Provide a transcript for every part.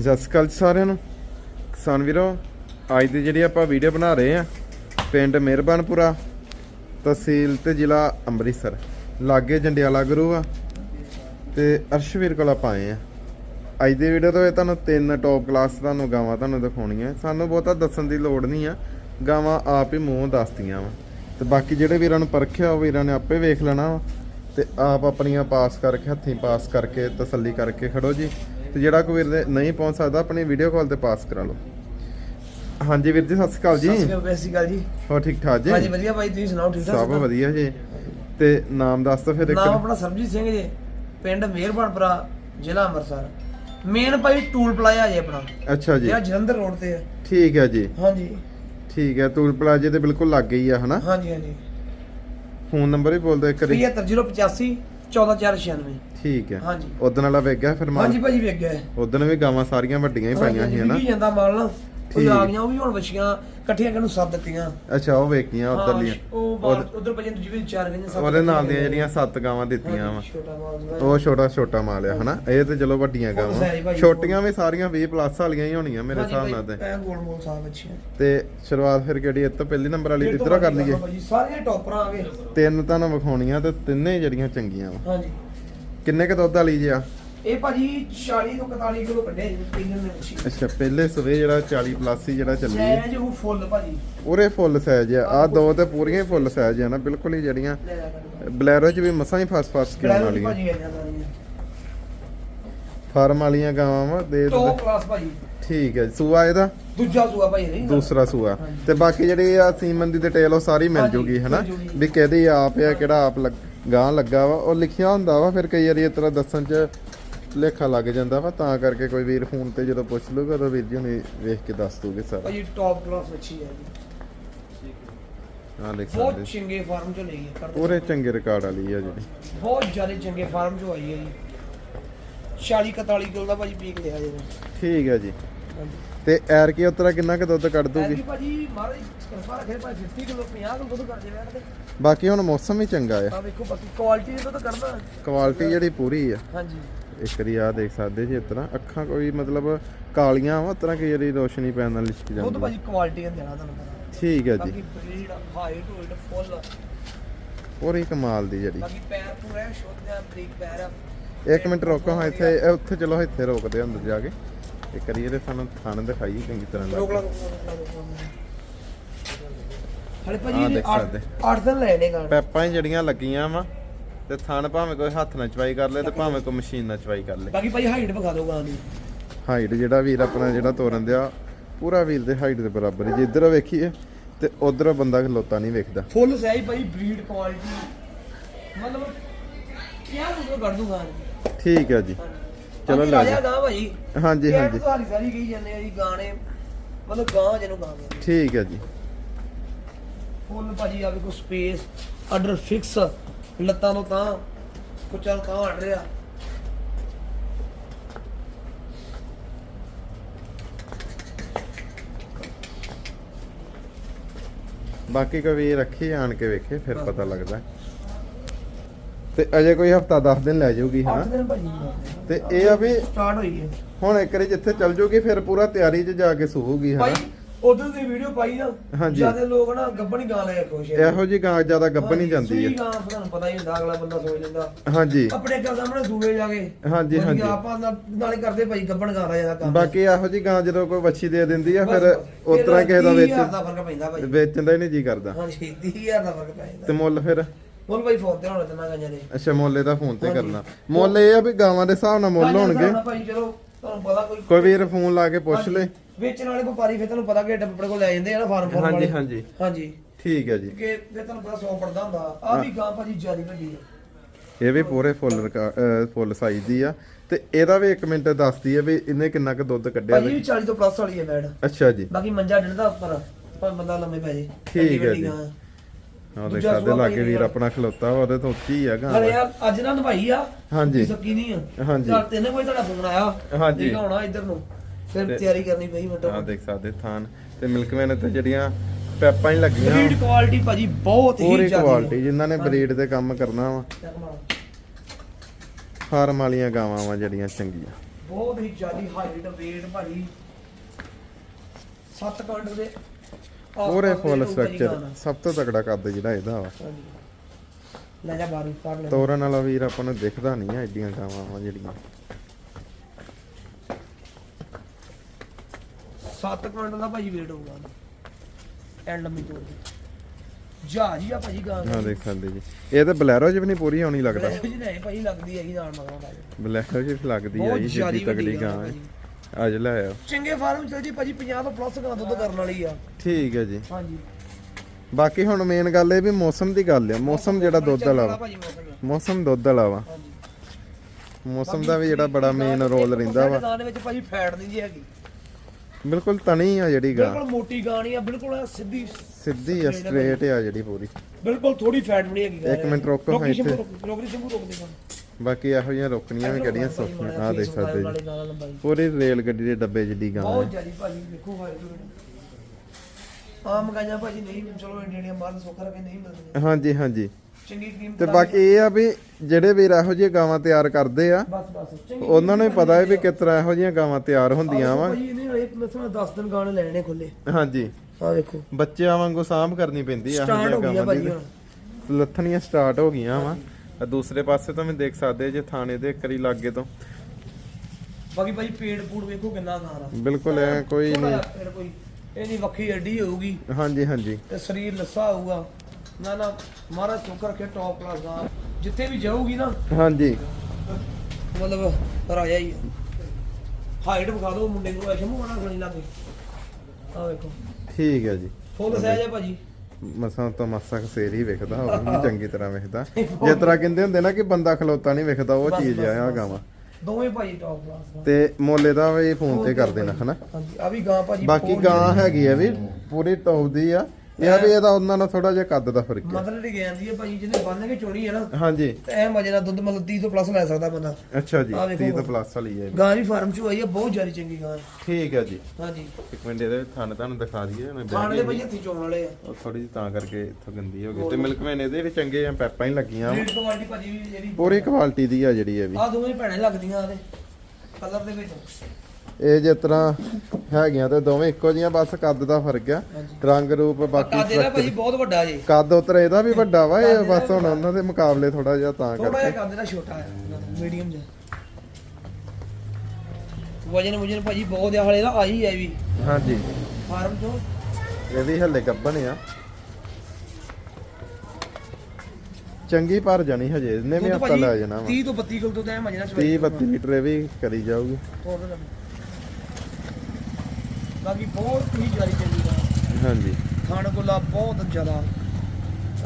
ਸਤਿ ਸ਼੍ਰੀ ਅਕਾਲ ਜੀ ਸਾਰਿਆਂ ਨੂੰ। ਕਿਸਾਨ ਵੀਰੋ, ਅੱਜ ਦੀ ਜਿਹੜੀ ਆਪਾਂ ਵੀਡੀਓ ਬਣਾ ਰਹੇ ਆ ਪਿੰਡ ਮਿਹਰਬਾਨਪੁਰਾ ਤਹਿਸੀਲ ਤੇ ਜ਼ਿਲ੍ਹਾ ਅੰਮ੍ਰਿਤਸਰ। ਲਾਗੇ ਜੰਡਿਆਲਾ ਗੁਰੂ ਆ ਤੇ ਅਰਸ਼ਵੀਰ ਕੋਲ ਆਪਾਂ ਆਏ ਆ ਅੱਜ ਦੀ ਵੀਡੀਓ ਤੋਂ ਇਹ ਤੁਹਾਨੂੰ ਤਿੰਨ ਟੌਪ ਕਲਾਸ ਤੁਹਾਨੂੰ ਗਾਵਾਂ ਤੁਹਾਨੂੰ ਦਿਖਾਉਣੀਆਂ। ਸਾਨੂੰ ਬਹੁਤਾ ਦੱਸਣ ਦੀ ਲੋੜ ਨਹੀਂ ਆ। ਗਾਵਾਂ ਆਪ ਹੀ ਮੂੰਹ ਦੱਸਦੀਆਂ ਵਾ। ਤੇ ਬਾਕੀ ਜਿਹੜੇ ਵੀਰਾਂ ਨੂੰ ਪਰਖਿਆ, ਉਹ ਵੀਰਾਂ ਨੇ ਆਪੇ ਵੇਖ ਲੈਣਾ ਵਾ। ਤੇ ਆਪ ਆਪਣੀਆਂ ਪਾਸ ਕਰਕੇ, ਹੱਥੀਂ ਪਾਸ ਕਰਕੇ, ਤਸੱਲੀ ਕਰਕੇ ਖੜੋ ਜੀ। ਤੇ ਜਿਹੜਾ ਕੋਈ ਵੀਰ ਨਹੀਂ ਪਹੁੰਚ ਸਕਦਾ ਆਪਣੀ ਵੀਡੀਓ ਕਾਲ ਤੇ ਪਾਸ ਕਰਾ ਲਓ। ਹਾਂਜੀ ਵੀਰ ਜੀ ਸਤਿ ਸ਼੍ਰੀ ਅਕਾਲ ਜੀ। ਸਤਿ ਸ਼੍ਰੀ ਅਕਾਲ ਜੀ। ਹੋਰ ਠੀਕ ਠਾਕ ਜੀ? ਹਾਂਜੀ ਵਧੀਆ ਭਾਈ ਤੁਸੀਂ ਸੁਣਾਓ ਠੀਕ ਠਾਕ ਸਭ ਵਧੀਆ ਜੀ। ਤੇ ਨਾਮ ਦੱਸ ਦੋ ਫਿਰ ਇੱਕ ਨਾਮ ਆਪਣਾ ਸਰਬਜੀਤ ਸਿੰਘ ਜੀ ਪਿੰਡ ਮਿਹਰਬਾਨਪੁਰਾ ਜ਼ਿਲ੍ਹਾ ਅੰਮ੍ਰਿਤਸਰ। ਮੇਨ ਭਾਈ ਟੂਲ ਪਲਾਜ਼ਾ ਜੀ ਆਪਣਾ। ਅੱਛਾ ਜੀ। ਜਿਹੜਾ ਜਲੰਧਰ ਰੋਡ ਤੇ ਹੈ ਠੀਕ ਹੈ ਜੀ। ਹਾਂਜੀ। ਠੀਕ ਹੈ ਟੂਲ ਪਲਾਜ਼ੇ ਤੇ ਬਿਲਕੁਲ ਲੱਗ ਗਈ ਆ ਹਨਾ? ਹਾਂਜੀ ਹਾਂਜੀ। ਫੋਨ ਨੰਬਰ ਵੀ ਬੋਲ ਦਿਓ ਇੱਕ ਵਾਰੀ। 73085 14496 ਠੀਕ ਹੈ। ਹਾਂਜੀ। ਉਦਣ ਵਾਲਾ ਵੇਖ ਗਿਆ ਫਿਰ ਮਾਲ? ਹਾਂਜੀ ਭਾਜੀ ਵੇਖ ਗਿਆ। ਉਦਣ ਵੀ ਗਾਵਾਂ ਸਾਰੀਆਂ ਵੱਡੀਆਂ ਹੀ ਪਾਈਆਂ ਸੀ ਹਨਾ ਵਿਕੀ ਜਾਂਦਾ ਮਾਲ ਨਾ ਉਹ। ਆ ਗਈਆਂ ਉਹ ਵੀ ਹੁਣ ਵਛੀਆਂ ਇਕੱਠੀਆਂ ਕਿਨੂੰ ਸੱਦ ਦਿੱਤੀਆਂ? ਅੱਛਾ ਉਹ ਵੇਖੀਆਂ ਉਧਰਲੀਆਂ। ਉਹ ਉਧਰ ਭਾਜੀ ਦੂਜੀ ਵੀ ਚਾਰ ਗਈਆਂ ਸੱਤ ਉਹਦੇ ਨਾਲ ਦੀਆਂ ਜਿਹੜੀਆਂ ਸੱਤ ਗਾਵਾਂ ਦਿੱਤੀਆਂ ਵਾ। ਛੋਟਾ ਮਾਲ ਉਹ ਛੋਟਾ ਛੋਟਾ ਮਾਲ ਆ ਹਨਾ? ਇਹ ਤੇ ਚਲੋ ਵੱਡੀਆਂ ਗਾਵਾਂ। ਛੋਟੀਆਂ ਵੀ ਸਾਰੀਆਂ 20 ਪਲੱਸ ਵਾਲੀਆਂ ਹੀ ਹੋਣੀਆਂ ਮੇਰੇ ਹਿਸਾਬ ਨਾਲ ਤੇ। ਐ ਗੋਲ ਮੋਲ ਸਾਹਿਬ ਅੱਛੀਆਂ। ਤੇ ਸ਼ੁਰੂਆਤ ਫਿਰ ਕਿਹੜੀ ਇਹ ਤੋਂ ਪਹਿਲੀ ਨੰਬਰ ਵਾਲੀ ਇਧਰੋਂ ਕਰ ਲਈਏ ਸਾਰੀਆਂ ਟੌਪਰਾਂ ਆ ਗਏ ਤਿੰਨ ਤੁਹਾਨੂੰ ਵਿਖਾਉਣੀਆਂ ਤੇ ਤਿੰਨੇ ਜਿਹੜੀਆਂ ਚੰਗੀਆਂ ਵਾ। ਹਾਂਜੀ। ਕਿੰਨੇ ਕ ਦੁੱਧ ਵਾਲੀ ਜੇ ਆ? ਇਹ ਭਾਜੀ 40 ਤੋਂ 41 ਕਿਲੋ ਕੱਢਿਆ ਜੀ ਪੀਨਨ ਨੇ ਅੱਛਾ ਪਹਿਲੇ ਸਵੇ ਜਿਹੜਾ 40 ਪਲੱਸ ਹੀ ਜਿਹੜਾ ਚੱਲੀ ਹੈ ਸਹਿਜ ਉਹ ਫੁੱਲ ਭਾਜੀ। ਉਹਰੇ ਫੁੱਲ ਸਾਈਜ਼ ਆ। ਆ ਦੋ ਤੇ ਪੂਰੀਆਂ ਹੀ ਫੁੱਲ ਸਾਈਜ਼ ਆ ਨਾ ਬਿਲਕੁਲ ਹੀ ਜਿਹੜੀਆਂ ਲੈ ਜਾ ਕਰ ਬਲੈਰੋ ਚ ਵੀ ਮਸਾਂ ਹੀ ਫਸ ਫਸ ਕੇ ਆਉਣ ਵਾਲੀਆਂ। ਭਾਜੀ ਇਹਨਾਂ ਦਾ ਫਾਰਮ ਵਾਲੀਆਂ ਗਾਵਾਂ ਵਾ ਦੇ ਟੌਪ ਕਲਾਸ ਭਾਜੀ। ਠੀਕ ਹੈ। ਸੂਆ ਇਹਦਾ? ਦੂਜਾ ਸੂਆ ਭਾਜੀ ਨਹੀਂ ਦੂਸਰਾ ਸੂਆ। ਹਾਂਜੀ। ਤੇ ਬਾਕੀ ਜਿਹੜੀ ਆ ਸੀਮਨ ਦੀ ਡਿਟੇਲ ਉਹ ਸਾਰੀ ਮਿਲ ਹਾਂਜੀ, ਜੂਗੀ ਹਨਾ? ਮਿਲ ਜੂਗੀ। ਵੀ ਕਿਹਦੀ ਆਪ ਆ ਕਿਹੜਾ ਆਪ ਲੱਗ- ਗਾਂ ਲੱਗਾ ਵਾ ਉਹ ਲਿਖਿਆ ਹੁੰਦਾ ਵਾ ਫਿਰ ਕਈ ਵਾਰੀ ਇਸ ਤਰ੍ਹਾਂ ਦੱਸਣ ਚ ਲੇਖਾ ਲੱਗ ਜਾਂਦਾ ਵਾ ਤਾਂ ਕਰਕੇ ਕੋਈ ਵੀਰ ਫੋਨ ਤੇ ਜਦੋਂ ਪੁੱਛ ਲੂਗਾ ਤਾਂ ਵੀਰ ਜੀ ਹੁਣੇ ਵੇਖ ਕੇ ਦੱਸ ਦੂਗੇ ਸਾਰਾ। ਭਾਜੀ ਟੌਪ ਕਲਾਸ ਮੱਛੀ ਹੈ ਜੀ। ਹਾਂ ਲਿਖ ਬਹੁਤ ਸਕਦੇ ਚੰਗੇ ਫਾਰਮ ਚੋਂ ਲਈ ਹੈ। ਪੂਰੇ ਚੰਗੇ ਰਿਕਾਰਡ ਵਾਲੀ ਆ ਜਿਹੜੀ ਬਹੁਤ ਜ਼ਿਆਦਾ ਚੰਗੇ ਫਾਰਮ ਚੋਂ ਆਈ ਹੈ ਜੀ। 40 41 ਕਿਲੋ ਦਾ ਭਾਜੀ ਪੀਕ ਲਿਆ ਜੀ। ਠੀਕ ਹੈ ਜੀ। ਤੇ ਐਰ ਕੀ ਉਤਰਾ ਕਿੰਨਾ ਕੁ ਦੁੱਧ ਕੱਢ ਦੂਗੀ? ਐਤਕੀ ਭਾਜੀ ਮਹਾਰਾਜ ਕਿਰਪਾ ਰੱਖੇ ਭਾਜੀ 50 ਕਿਲੋ 50 ਕਿਲੋ ਦੁੱਧ ਕਰ ਦੇਵੇ ਤੇ ਬਾਕੀ ਹੁਣ ਮੌਸਮ ਹੀ ਚੰਗਾ ਆ। ਆ ਵੇਖੋ ਬਾਕੀ ਕੁਆਲਿਟੀ ਦੇ ਦੁੱਧ ਕਰਦਾ ਕੁਆਲਿਟੀ ਜਿਹੜੀ ਪੂਰੀ ਆ। ਹਾਂਜੀ। ਇੱਕ ਵਾਰੀ ਆ ਦੇਖ ਸਕਦੇ ਜੀ ਤਰ੍ਹਾਂ। ਅੱਖਾਂ ਕੋਈ ਮਤਲਬ ਕਾਲੀਆਂ ਵਾ ਤਰ੍ਹਾਂ ਕਈ ਵਾਰੀ ਰੋਸ਼ਨੀ ਪੈਣ ਨਾਲ ਲਿਸ਼ਕ ਦੁੱਧ ਜਾਂਦੀ ਆ। ਭਾਜੀ ਕੁਆਲਿਟੀ ਦਾ ਦੇਣਾ ਤੁਹਾਨੂੰ ਪਤਾ। ਠੀਕ ਹੈ ਜੀ। ਬਾਕੀ ਬਰੀਡ ਹਾਈਟ ਹੋਈਟ ਫੁੱਲ ਪੂਰੀ ਕਮਾਲ ਦੀ ਜਿਹੜੀ। ਬਾਕੀ ਪੈਰ ਪੂਰਾ ਸ਼ੁੱਧ ਆ ਬਰੀਕ ਪੈਰ ਆ। ਇੱਕ ਮਿੰਟ ਰੋਕੋ ਹਾਂ ਇੱਥੇ ਉੱਥੇ ਚਲੋ ਇੱਥੇ ਰੋਕਦੇ ਅੰਦਰ ਜਾ ਕੇ। ਇੱਕ ਵਾਰੀ ਇਹਦੇ ਸਾਨੂੰ ਥਣ ਦਿਖਾਈ ਚੰਗੀ ਤਰ੍ਹਾਂ ਰੋਕ ਲਾ ਲੱਗ ਹਲੇ ਆਹ ਭਾਜੀ ਦੇਖ ਸਕਦੇ। 8 ਦਿਨ ਲੈਣੇ ਗਾਣ। ਪੈਪਾਂ ਹੀ ਜਿਹੜੀਆਂ ਲੱਗੀਆਂ ਵਾ ਤੇ ਥਣ ਭਾਵੇਂ ਕੋਈ ਹੱਥ ਨਾਲ ਚਵਾਈ ਕਰ ਲੇ ਤੇ ਭਾਵੇਂ ਕੋਈ ਮਸ਼ੀਨ ਨਾਲ ਚਵਾਈ ਕਰ ਲੇ। ਬਾਕੀ ਭਾਜੀ ਹਾਈਟ ਵਿਖਾ ਦਿਓ ਗਾਂ ਦੀ ਹਾਈਟ ਜਿਹੜਾ ਵੀਰ ਆਪਣਾ ਜਿਹੜਾ ਤੋਰਨ ਦਿਆ ਪੂਰਾ ਵੀਰ ਦੇ ਹਾਈਟ ਦੇ ਬਰਾਬਰ ਹੀ। ਜੇ ਇੱਧਰ ਵੇਖੀਏ ਤੇ ਉਧਰ ਬੰਦਾ ਖਲੋਤਾ ਨਹੀਂ ਵੇਖਦਾ। ਫੁੱਲ ਸਹੀ ਭਾਈ ਬਰੀਡ ਕੁਆਲਿਟੀ ਮਤਲਬ ਕਿਆ ਉਹ ਕਰ ਦੂੰ ਗਾਂ ਦੀ ਠੀਕ ਹੈ ਜੀ। ਚਲੋ ਲੈ ਜਾ। ਗਾਂ ਭਾਜੀ ਹਾਂਜੀ ਹਾਂਜੀ। ਸਾਰੀ ਸਾਰੀ ਕਹੀ ਜਾਂਦੇ ਆ ਜੀ ਗਾਣੇ। ਮਤਲਬ ਗਾਂ ਜਿਹਨੂੰ ਗਾਂ ਕਹਿੰਦੇ ਠੀਕ ਹੈ ਜੀ। ਫੁੱਲ ਭਾਜੀ ਆਵੇ ਕੋ ਸਪੇਸ ਆਰਡਰ ਫਿਕਸ ਲੱਤਾਂ ਤੋਂ ਤਾਂ ਕੁਚਾਂ ਤਾਂ ਹਟ ਰਿਹਾ। ਬਾਕੀ ਕੋਈ ਵੀਰ ਰੱਖੀ ਆਣ ਕੇ ਵੇਖੇ ਫਿਰ ਪਤਾ ਲੱਗਦਾ। ਤੇ ਅਜੇ ਕੋਈ ਹਫਤਾ 10 ਦਿਨ ਲੈ ਜਾਊਗੀ 8 ਹਾਂ ਦਿਨ ਭਾਜੀ ਤੇ ਇਹ ਆ ਵੀ ਸਟਾਰਟ ਹੋਈ ਹੈ। ਹੁਣ ਇੱਕ ਵਾਰੀ ਜਿੱਥੇ ਚੱਲ ਜੂਗੀ ਫਿਰ ਪੂਰਾ ਤਿਆਰੀ 'ਚ ਜਾ ਕੇ ਸੂਹੂਗੀ ਭਾਈ ਹਨਾ ਉਧਰ ਦੀ ਵੀਡੀਓ ਪਾਈ ਨਾ ਹਾਂਜੀ। ਜ਼ਿਆਦਾ ਲੋਕ ਨਾ ਗੱਬਣੀ ਗਾਂ ਲੈ ਖੁਸ਼ ਹੈ ਇਹੋ ਜੀ ਗਾਂ ਜ਼ਿਆਦਾ ਗੱਭਣ ਨਹੀਂ ਜਾਂਦੀ ਹੈ ਗਾਂ ਫਿਰ ਤੁਹਾਨੂੰ ਪਤਾ ਹੀ ਹੁੰਦਾ ਅਗਲਾ ਬੰਦਾ ਸੋਚ ਲੈਂਦਾ। ਹਾਂਜੀ। ਆਪਣੇ ਘਰ ਸਾਹਮਣੇ ਦੂਏ ਜਾ ਕੇ। ਹਾਂਜੀ, ਵਧੀਆ ਹਾਂਜੀ। ਆਪਾਂ ਨਾਲ- ਨਾਲੇ ਕਰਦੇ ਭਾਈ ਗੱਬਣ ਗਾਂ ਦਾ ਜ਼ਿਆਦਾ ਕੰਮ। ਬਾਕੀ ਇਹੋ ਜੀ ਗਾਂ ਜਦੋਂ ਕੋਈ ਵੱਛੀ ਦੇ ਦਿੰਦੀ ਆ ਫਿਰ ਉਸ ਤਰ੍ਹਾਂ ਕਿਸੇ ਦਾ 30,000 ਵੇਚ ਦਾ ਫ਼ਰਕ ਪੈਂਦਾ ਭਾਈ। ਵੇਚਣ ਦਾ ਹੀ ਨਹੀਂ ਜੀ ਕਰਦਾ। ਹਾਂਜੀ 30000 ਦਾ ਫ਼ਰਕ ਪੈ ਤੇ ਮੁੱਲ ਫਿਰ? ਬੋਲ ਭਾਈ ਫੋਨ ਤੇ ਹੋਣਾ ਤੇ ਨਾ ਗਾਂ ਦੇ ਅੱਛਾ ਮੁੱਲ ਇਹਦਾ ਫੋਨ ਤੇ। ਕਰਨਾ। ਮੁੱਲ ਇਹ ਆ ਵੀ ਗਾਵਾਂ ਦੇ ਹਿਸਾਬ ਨਾਲ ਮੁੱਲ ਹੋਣਗੇ। ਭਾਈ ਚਲੋ ਤੁਹਾਨੂੰ ਪਤਾ ਕੋਈ ਕੋਈ ਵੀਰ ਫੋਨ ਲਾ ਕੇ ਪੁੱਛ ਲੈ। ਵੇਚਣ ਵਾਲੇ ਵਪਾਰੀ ਫਿਰ ਤੁਹਾਨੂੰ ਪਤਾ ਕਿ ਏਡਾ ਆਪਣੇ ਕੋਲ ਲੈ ਜਾਂਦੇ ਆ ਨਾ ਫਾਰਮ ਫਾਰਮ ਹਾਂਜੀ ਵਾਲੇ। ਹਾਂਜੀ। ਹਾਂਜੀ। ਠੀਕ ਹੈ ਜੀ। ਕਿ ਫਿਰ ਤੁਹਾਨੂੰ ਪਤਾ 100 ਪੜਦਾ ਹੁੰਦਾ। ਆ ਵੀ ਗਾਂ ਭਾਜੀ ਜਿਆਦੀ ਵੱਡੀ ਹੈ ਇਹ ਵੀ ਪੂਰੇ ਫੁੱਲ ਰਿਕਾ- ਅਹ ਫੁੱਲ ਸਾਈਜ਼ ਦੀ ਆ। ਤੇ ਇਹਦਾ ਵੀ 1 ਮਿੰਟ ਦੱਸਦੀ ਆ ਵੀ ਇਹਨੇ ਕਿੰਨਾ ਕੁ ਦੁੱਧ ਕੱਢਿਆ ਭਾਜੀ ਵੀ 40 ਤੋਂ ਪਲੱਸ ਵਾਲੀ ਹੈ ਮੈਡ ਅੱਛਾ ਜੀ। ਬਾਕੀ ਮੰਜਾ ਡੰਡਾ ਉੱਪਰ। ਪਰ ਬੰਦਾ ਲੰਮੇ ਪੈ ਜੇ। ਠੀਕ ਹੈ ਵੱਡੀ ਜੀ। ਗਾਂ। ਹਾਂ ਦੇਖ ਦੂਜਾ ਸਕਦੇ ਸੂਆ ਲਾਗੇ ਭਾਈ ਵੀਰ ਆਪਣਾ ਖਲੋਤਾ ਵਾ ਉਹਦੇ ਤੋਂ ਉੱਚੀ ਆ ਗਾਂ ਹਲੇ ਯਾਰ ਅੱਜ ਨਾ ਨਵਾਈ ਆ। ਹਾਂਜੀ। ਸੱਕੀ ਨਹੀਂ ਆ। ਹਾਂਜੀ। ਚੱਲ ਤਿੰਨ ਵਜੇ ਤੁਹਾਡਾ ਫੋਨ ਆਇਆ। ਹਾਂਜੀ। ਠੀਕ ਆਉਣਾ ਇੱਧਰ ਨੂੰ। ਫਿਰ ਤਿਆਰੀ ਕਰਨੀ ਪਈ ਮਿੰਟੋ ਹਾਂ ਦੇਖ ਸਕਦੇ ਥਾਨ ਤੇ ਮਿਲਕਮੈਨ ਤੇ ਜਿਹੜੀਆਂ ਪੈਪਾਂ ਹੀ ਲੱਗੀਆਂ ਬਰੀਡ ਕੁਆਲਿਟੀ ਭਾਜੀ ਬਹੁਤ ਹੀ ਪੂਰੀ ਜ਼ਿਆਦਾ। ਕੁਆਲਿਟੀ ਜਿਨ੍ਹਾਂ ਨੇ ਬਰੀਡ ਤੇ ਕੰਮ ਕਰਨਾ ਵਾ। ਫਾਰਮ ਵਾਲੀਆਂ ਗਾਵਾਂ ਵਾ ਜਿਹੜੀਆਂ ਚੰਗੀਆਂ। ਬਹੁਤ ਹੀ ਜ਼ਿਆਦੀ ਹਾਈਟ weight ਭਾਜੀ। 7 ਕੁਇੰਟਲ ਦੇ ਪੂਰੇ ਫੁੱਲ ਸਟਰਕਚਰ ਦਾ। ਸਭ ਤੋਂ ਤਕੜਾ ਕੱਦ ਜਿਹੜਾ ਇਹਦਾ ਵਾ। ਲੈ ਜਾ ਬਾਰੀ ਕੱਢ ਲੈ। ਤੋਰਨ ਵਾਲਾ ਵੀਰ ਆਪਾਂ ਨੂੰ ਦਿਖਦਾ ਨਹੀਂ ਆ ਐਡੀਆਂ ਗਾਵਾਂ ਜਿਹੜੀਆਂ। 7 ਕੁਇੰਟਲ ਦਾ ਭਾਜੀ weight ਹੋਊਗਾ ਐਂਡ ਲੰਮੀ ਤੋੜ ਦੀ। ਜਹਾਜ਼ ਹੀ ਆ ਭਾਜੀ ਗਾਂ ਹਾਂ ਦੇਖ ਸਕਦੇ ਜੀ। ਇਹ ਤਾਂ ਬਲੈਰੋ 'ਚ ਵੀ ਨਹੀਂ ਪੂਰੀ ਆਉਣੀ ਲੱਗਦਾ। ਜੀ ਨਹੀਂ ਭਾਜੀ ਲੱਗਦੀ ਹੈਗੀ ਨਾਲ ਮਗਰੋਂ। ਦਾ ਬਲੈਰੋ 'ਚ ਲੱਗਦੀ ਬਹੁਤ ਜੀ ਜਿੱਡੀ ਤਗੜੀ ਗਾਂ। ਹੈ। ਅੱਜ ਲੈ ਆਓ ਚੰਗੇ ਫਾਰਮ ਚਲ ਜੀ ਭਾਜੀ 50 ਤੋਂ ਪਲੱਸ ਗਾਂ ਦੁੱਧ ਕਰਨ ਵਾਲੀ ਆ। ਠੀਕ ਹੈ ਜੀ। ਹਾਂਜੀ। ਬਾਕੀ ਹੁਣ ਮੇਨ ਗੱਲ ਇਹ ਵੀ ਮੌਸਮ ਦੀ ਗੱਲ ਆ। ਮੌਸਮ ਜਿਹੜਾ ਦੁੱਧ ਵਾਲਾ ਵਾ। ਭਾਜੀ ਮੌਸਮ ਦੁੱਧ ਵਾਲਾ ਵਾ। ਹਾਂਜੀ। ਮੌਸਮ ਦਾ ਵੀ ਜਿਹੜਾ ਬੜਾ ਮੇਨ ਰੋਲ ਰਹਿੰਦਾ ਵਾ। ਗਾਂ ਦੇ ਵਿੱਚ ਭਾਜੀ ਫੈਟ ਨਹੀਂ ਜੀ ਹੈਗੀ। ਬਿਲਕੁਲ ਤਣੀ ਆ ਜਿਹੜੀ ਗਾਂ। ਬਿਲਕੁਲ ਮੋਟੀ ਗਾਂ ਨਹੀਂ ਆ ਬਿਲਕੁਲ ਸਿੱਧੀ ਸਿੱਧੀ ਆ ਸਟ੍ਰੇਟ ਆ ਜਿਹੜੀ ਪੂਰੀ। ਬਿਲਕੁਲ ਥੋੜੀ ਫੈਟ ਵੀ ਨਹੀਂ ਹੈਗੀ ਗਾਂ ਇੱਕ ਮਿੰਟ ਰੁਕੋ ਹਾਂ ਇੱਥੇ। ਰੋਕ- ਰੋਕ ਦੀ ਸ਼ੰਭੂ ਰੋਕ ਦੇ ਗਾਂ ਬਾਕੀ ਇਹੋ ਜਿਹੀਆਂ ਰੋਕਣੀਆਂ ਵੀ ਕਿਹੜੀਆਂ ਸੌਖੀਆਂ। ਆ ਦੇਖ ਸਕਦੇ ਜੀ। ਪੂਰੀ ਰੇਲ ਗੱਡੀ ਦੇ ਡੱਬੇ ਜਿੱਡੀ ਗਾਂ ਬਹੁਤ ਜ਼ਿਆਦੀ ਭਾਜੀ ਦੇਖੋ ਹਾਈਟ ਆਮ ਗਾਂਆਂ ਭਾਜੀ ਨਹੀਂ ਚਲੋ ਇੰਡੀਅਨ ਮਾਲ ਸੁੱਖ ਰਕੇ ਨਹੀਂ ਮਿਲਦੀਆਂ। ਹਾਂਜੀ ਹਾਂਜੀ। ਤੇ ਬਾਕੀ ਇਹ ਆ ਵੀ ਜਿਹੜੇ ਵੀਰ ਇਹੋ ਜਿਹੀਆਂ ਗਾਵਾਂ ਤਿਆਰ ਕਰਦੇ ਆ ਬਸ ਬਸ ਚੰਗੀ ਉਹਨਾਂ ਨੂੰ ਪਤਾ ਹੈ ਵੀ ਕਿਸ ਤਰ੍ਹਾਂ ਇਹੋ ਜਿਹੀਆਂ ਗਾਵਾਂ ਤਿਆਰ ਹੁੰਦੀਆਂ ਵਾ। ਤੁਹਾਨੂੰ 10 ਦਿਨ ਗਾਣੇ ਲੈਣੇ ਖੁੱਲੇ ਹਾਂਜੀ। ਆ ਦੇਖੋ। ਬੱਚਿਆਂ ਵਾਂਗੂ ਸਾਂਭ ਕਰਨੀ ਪੈਂਦੀ ਆ ਇਹੋ ਜਿਹੀਆਂ ਗਾਵਾਂ ਦੀ। ਲੱਥਣੀਆਂ ਸਟਾਰਟ ਹੋ ਗਈਆਂ ਵਾ। ਦੂਸਰੇ ਪਾਸੇ ਤੋਂ ਵੀ ਦੇਖ ਸਕਦੇ ਜੇ ਥਾਣੇ ਦੇ ਕਰੀ ਲਾਗੇ ਤੋਂ। ਬਾਕੀ ਭਾਜੀ ਪੇੜ ਪੂੜ ਵੇਖੋ ਕਿੰਨਾ ਖਾਰਾ ਬਿਲਕੁਲ ਐ ਕੋਈ ਨਹੀਂ। ਪੇੜ ਕੋਈ। ਇਹ ਨਹੀਂ ਵੱਖੀ ਅੱਡੀ ਹੋਊਗੀ। ਹਾਂਜੀ ਹਾਂਜੀ। ਤੇ ਸਰੀਰ ਲੱਸਾ ਹੋਊਗਾ। ਨਾ ਨਾ ਮਹਾਰਾਜ ਚੁੱਕ ਰੱਖੇ ਟੌਪ ਕਲਾਸ ਦਾ ਜਿੱਥੇ ਵੀ ਜਾਊਗੀ ਨਾ ਹਾਂਜੀ। ਮਤਲਬ ਰਾਜਾ ਹੀ ਹਾਈਟ ਵਿਖਾ ਦਿਓ ਮੁੰਡੇ ਨੂੰ ਐਸ਼ਮ ਹੋਣਾ ਖਣੀ ਲੱਗੇ। ਆ ਵੇਖੋ। ਠੀਕ ਹੈ ਜੀ। ਫੁੱਲ ਸਹਿਜ ਹੈ ਭਾਜੀ। ਮਸਾਂ ਤਾਂ ਮਾਸਾ ਖਸੇਰ ਹੀ ਵੇਖਦਾ ਉਹ ਵੀ ਚੰਗੀ ਤਰ੍ਹਾਂ ਵੇਖਦਾ। ਜਿਸ ਤਰ੍ਹਾਂ ਕਹਿੰਦੇ ਹੁੰਦੇ ਨਾ ਕਿ ਬੰਦਾ ਖਲੋਤਾ ਨਹੀਂ ਵੇਖਦਾ ਉਹ ਚੀਜ਼ ਆ ਆ। ਗਾਵਾਂ। ਦੋਵੇਂ ਭਾਜੀ ਟੌਪ ਕਲਾਸ ਤੇ ਮੋਲੇ ਦਾ ਵੀ ਫੋਨ ਤੇ ਕਰ ਦੇਣਾ ਹਨਾ? ਹਾਂਜੀ ਆ ਵੀ ਗਾਂ ਭਾਜੀ ਬਾਕੀ ਗਾਂ ਹੈਗੀ ਆ ਵੀ ਪੂਰੀ ਟੌਪ ਦੀ ਆ। ਇਹ ਆ ਵੀ ਇਹਦਾ ਉਹਨਾਂ ਨਾਲ ਥੋੜਾ ਜਿਹਾ ਕੱਦ ਦਾ ਫ਼ਰਕ ਹੈ। ਮਤਲਬ ਜਿਹੜੀ ਜਾਂਦੀ ਹੈ ਭਾਜੀ ਜਿਹਨੇ ਬੰਨ ਕੇ ਚੋਣੀ ਹੈ ਨਾ ਹਾਂਜੀ। ਤੇ ਐ ਮਜੇ ਨਾਲ ਦੁੱਧ ਮਤਲਬ 30 ਤੋਂ ਪਲੱਸ ਲੈ ਸਕਦਾ ਬੰਦਾ। ਅੱਛਾ ਜੀ ਆਹ ਵੇਖੋ। 30 ਤੋਂ ਪਲੱਸ ਵਾਲੀ ਹੈ। ਗਾਂ ਵੀ ਫਾਰਮ ਚ ਆਈ ਹੈ ਬਹੁਤ ਜ਼ਿਆਦਾ ਚੰਗੀ ਗਾਂ ਹੈ। ਠੀਕ ਹੈ ਜੀ। ਹਾਂਜੀ। ਇੱਕ ਮਿੰਟ ਇਹਦੇ ਥਣ ਤੁਹਾਨੂੰ ਦਿਖਾ ਦਈਏ ਉਹਨੇ ਖਾਣ ਦੇ ਬੈਠੀ ਭਾਜੀ ਹੱਥੀ ਚੋਣ ਵਾਲੇ ਆ। ਉਹ ਥੋੜੀ ਜਿਹੀ ਤਾਂ ਕਰਕੇ ਇੱਥੋਂ ਗੰਦੀ ਹੋ ਗਈ। ਤੇ ਮਿਲਕ ਮੈਨ ਇਹਦੇ ਵੀ ਚੰਗੇ ਆ ਪੈਪਾਂ ਹੀ ਲੱਗੀਆਂ ਵਾ। ਬਰੀਡ ਕੁਆਲਿਟੀ ਭਾਜੀ ਵੀ ਜਿਹੜੀ ਪੂਰੀ ਕੁਆਲਿਟੀ ਦੀ ਆ ਜਿਹੜੀ ਇਹ ਵੀ। ਆ ਦੋਵੇਂ ਭੈਣੇ ਲੱਗਦੀਆਂ ਇਹਦੇ ਕਲਰ ਦੇ ਵਿੱਚ। ਇਹ ਜਿਸ ਤਰ੍ਹਾਂ ਹੈਗੀਆਂ ਤੇ ਦੋਵੇਂ ਇੱਕੋ ਜੀਆਂ ਬਸ ਕੱਦ ਦਾ ਫ਼ਰਕ ਆ। ਰੰਗ ਰੂਪ ਬਾਕੀ ਕਾਦੇ ਦਾ ਭਾਜੀ ਬਹੁਤ ਵੱਡਾ ਜੀ। ਕੱਦ ਉਤਰ ਇਹਦਾ ਵੀ ਵੱਡਾ ਵਾ ਇਹ ਬਸ ਹੁਣ ਉਹਨਾਂ ਦੇ ਮੁਕਾਬਲੇ ਥੋੜਾ ਜਿਹਾ ਤਾਂ ਥੋੜਾ ਕਰਕੇ। ਜਿਹਾ ਕਾਦੇ ਦਾ ਛੋਟਾ ਹੈ ਮੀਡੀਅਮ ਜਿਹਾ। ਵਜਨ ਵਜਨ ਭਾਜੀ ਬਹੁਤ ਆ ਹਲੇ ਦਾ ਆਈ ਹੈ ਵੀ। ਹਾਂਜੀ। ਫਾਰਮ ਚੋਂ। ਇਹ ਵੀ ਹੱਲੇ ਗੱਬਣ ਆ। ਚੰਗੀ ਭਰ ਜਾਣੀ ਹਜੇ ਇਹਨੇ ਵੀ ਹਫਤਾ ਲੈ ਜਾਣਾ ਵਾ। 30 ਤੋਂ 32 ਕਿਲੋ ਤੋਂ ਤਾਂ ਐ ਮਜੇ ਨਾਲ 30 32 ਲੀਟਰ ਇਹ ਵੀ ਕਰੀ ਜਾਊਗੀ। ਬਾਕੀ ਬਹੁਤ ਹੀ ਜ਼ਿਆਦਾ ਚੰਗੀ ਦਾ ਹਾਂਜੀ। ਖਾਣ ਕੋਲਾ ਬਹੁਤ ਜ਼ਿਆਦਾ।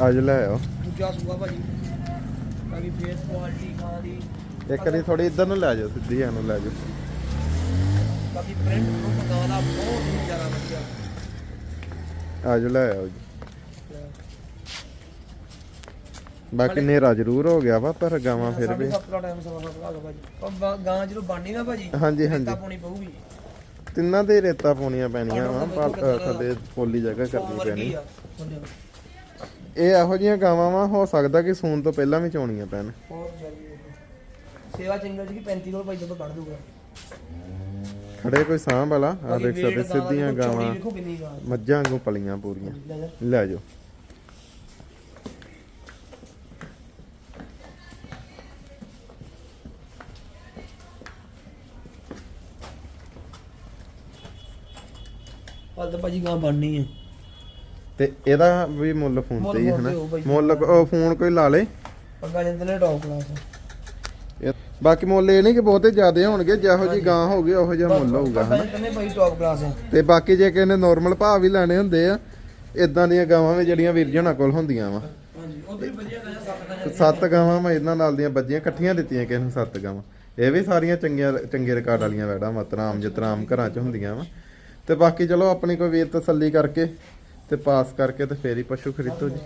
ਅੱਜ ਲੈ ਆਓ। ਦੂਜਾ ਸੂਆ ਭਾਜੀ। ਬਾਕੀ ਫੇਸ ਕੁਆਲਿਟੀ ਖਾਂ ਦੀ ਇੱਕ ਵਾਰੀ ਥੋੜੀ ਇੱਧਰ ਨੂੰ ਲੈ ਜਾਓ ਸਿੱਧੀ ਆ ਨੂੰ ਲੈ ਜਾਓ। ਬਾਕੀ ਪ੍ਰਿੰਟ ਨੂੰ ਗਾਂ ਦਾ ਬਹੁਤ ਹੀ ਜ਼ਿਆਦਾ ਵਧੀਆ। ਅੱਜ ਲੈ ਆਓ ਜੀ। ਬਾਕੀ ਨੇਰਾ ਜ਼ਰੂਰ ਹੋ ਗਿਆ ਵਾ ਪਰ ਗਾਵਾਂ ਫਿਰ ਵੀ। ਦਾ ਟਾਈਮ ਸਮਾਂ ਸਮਾਂ ਭਾਜੀ। ਬ- ਗਾਂ ਜਦੋਂ ਬਣਨੀ ਨਾ ਭਾਜੀ ਹਾਂਜੀ, ਹਾਂਜੀ। ਰੇਤਾ ਪਾਉਣੀ ਪਊਗੀ। ਤਿੰਨਾਂ ਦੇ ਰੇਤਾ ਪਾਉਣੀਆਂ ਪੈਣੀਆਂ ਵਾ ਪਰ ਥੱਲੇ ਪੋਲੀ ਜਗ੍ਹਾ ਕਰਨੀ ਪੈਣੀ। ਇਹ ਇਹੋ ਜਿਹੀਆਂ ਗਾਵਾਂ ਵਾ ਹੋ ਸਕਦਾ ਕਿ ਸੂਣ ਤੋਂ ਪਹਿਲਾਂ ਵੀ ਚੋਣੀਆਂ ਪੈਣ। ਸੇਵਾ ਚੰਗਲ ਜੀ 35 ਕਿਲੋ ਭਾਈ ਜਦੋਂ ਕੱਢ ਦੂਗਾ। ਖੜੇ ਕੋਈ ਸਾਂਭ ਵਾਲਾ ਆ ਦੇਖ ਸਕਦੇ ਸਿੱਧੀਆਂ ਗਾਵਾਂ। ਮੱਝਾਂ ਵਾਂਗੂ ਪਲੀਆਂ ਪੂਰੀਆਂ। ਲੈ ਜਾਓ। ਹਾਲ ਤਾਂ ਭਾਜੀ ਗਾਂ ਬਣਨੀ ਆ। ਤੇ ਇਹਦਾ ਵੀ ਮੁੱਲ ਫੋਨ ਤੇ ਹੀ ਹੈ ਬਾਈ। ਮੁੱਲ ਉਹ ਫੋਨ ਕੋਈ ਲਾ ਲੇ। ਪੱਗਾ ਜਾਂਦੇ ਨੇ ਟੌਪ ਕਲਾਸ ਬਾਕੀ ਮੁੱਲ ਇਹ ਨਹੀਂ ਕਿ ਬਹੁਤੇ ਜ਼ਿਆਦੇ ਹੋਣਗੇ ਜਿਹੋ ਜੀ ਗਾਂ ਹੋਊਗੀ ਉਹੋ ਜਿਹਾ ਮੁੱਲ ਹੋਊਗਾ ਹਨਾ? ਨੇ ਤੇ ਬਾਕੀ ਜੇ ਕਿਸੇ ਨੇ ਨਾਰਮਲ ਭਾਅ ਵੀ ਲੈਣੇ ਹੁੰਦੇ ਆ ਇਦਾਂ ਦੀਆਂ ਗਾਵਾਂ ਵੀ ਜਿਹੜੀਆਂ ਵੀਰ ਜਣਾ ਕੋਲ ਹੁੰਦੀਆਂ ਵਾ। ਸੱਤ ਗਾਵਾਂ ਮੈਂ ਇਹਨਾਂ ਨਾਲ ਦੀਆਂ ਬੱਜੀਆਂ ਇਕੱਠੀਆਂ ਦਿੱਤੀਆਂ ਕਿਸੇ ਨੂੰ ਸੱਤ ਗਾਵਾਂ। ਇਹ ਵੀ ਸਾਰੀਆਂ ਚੰਗੀਆਂ ਚੰਗੇ ਰਿਕਾਰਡ ਵਾਲੀਆਂ ਵੈੜਾਂ ਮਤਰਾਮ ਜਤਰਾਮ ਘਰਾਂ 'ਚ ਹੁੰਦੀਆਂ ਵਾ। ਤੇ ਬਾਕੀ ਚਲੋ ਆਪਣੀ ਕੋਈ ਵੀਰ ਤਸੱਲੀ ਕਰਕੇ ਤੇ ਪਾਸ ਕਰਕੇ ਤੇ ਫੇਰ ਹੀ ਪਸ਼ੂ ਖਰੀਦੋ ਜੀ।